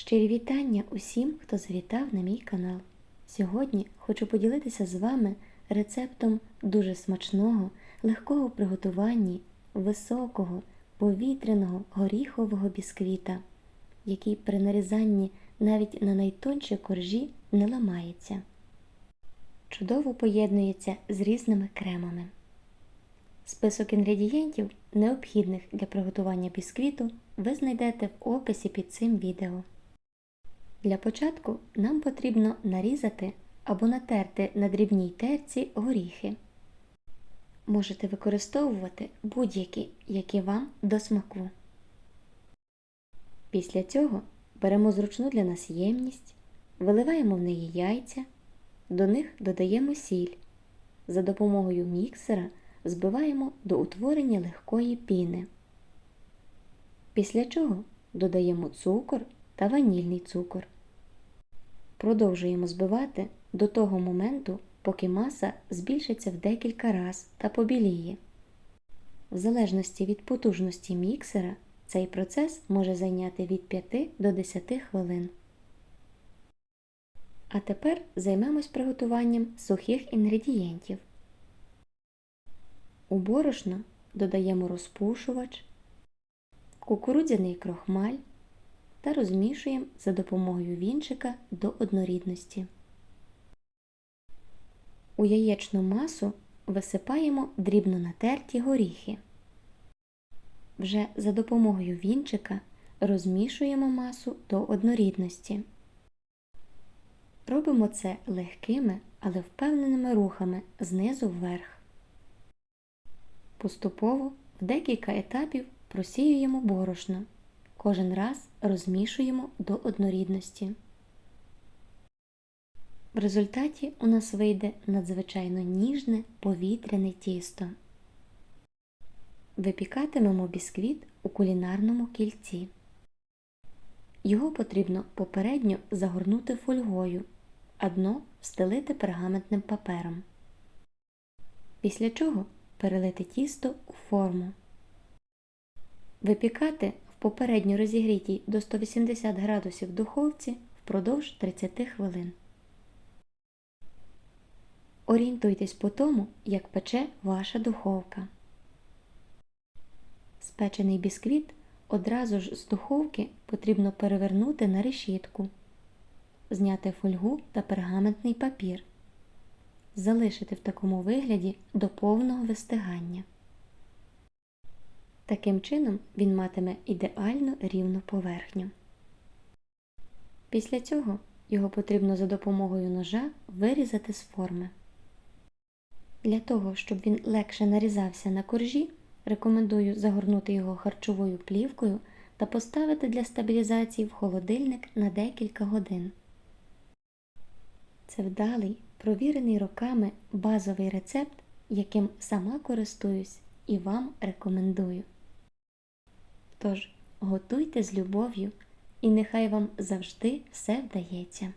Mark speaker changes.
Speaker 1: Щирі вітання усім, хто завітав на мій канал. Сьогодні хочу поділитися з вами рецептом дуже смачного, легкого в приготуванні, високого, повітряного горіхового бісквіта, який при нарізанні навіть на найтонші коржі не ламається. Чудово поєднується з різними кремами. Список інгредієнтів, необхідних для приготування бісквіту, ви знайдете в описі під цим відео. Для початку нам потрібно нарізати або натерти на дрібній терці горіхи. Можете використовувати будь-які, які вам до смаку. Після цього беремо зручну для нас ємність, виливаємо в неї яйця, до них додаємо сіль. За допомогою міксера збиваємо до утворення легкої піни. Після чого додаємо цукор та ванільний цукор. Продовжуємо збивати до того моменту, поки маса збільшиться в декілька раз та побіліє. В залежності від потужності міксера цей процес може зайняти від 5 до 10 хвилин. А тепер займемось приготуванням сухих інгредієнтів. У борошно додаємо розпушувач, кукурудзяний крохмаль та розмішуємо за допомогою вінчика до однорідності. У яєчну масу висипаємо дрібно натерті горіхи. Вже за допомогою вінчика розмішуємо масу до однорідності. Робимо це легкими, але впевненими рухами знизу вверх. Поступово в декілька етапів просіюємо борошно. Кожен раз розмішуємо до однорідності. В результаті у нас вийде надзвичайно ніжне повітряне тісто. Випікатимемо бісквіт у кулінарному кільці. Його потрібно попередньо загорнути фольгою, а дно встелити пергаментним папером. Після чого перелити тісто у форму. Випікати попередньо розігрітій до 180 градусів духовці впродовж 30 хвилин. Орієнтуйтесь по тому, як пече ваша духовка. Спечений бісквіт одразу ж з духовки потрібно перевернути на решітку, зняти фольгу та пергаментний папір залишити в такому вигляді до повного вистигання. Таким чином він матиме ідеально рівну поверхню. Після цього його потрібно за допомогою ножа вирізати з форми. Для того, щоб він легше нарізався на коржі, рекомендую загорнути його харчовою плівкою та поставити для стабілізації в холодильник на декілька годин. Це вдалий провірений роками базовий рецепт, яким сама користуюсь і вам рекомендую. Тож, готуйте з любов'ю, і нехай вам завжди все вдається.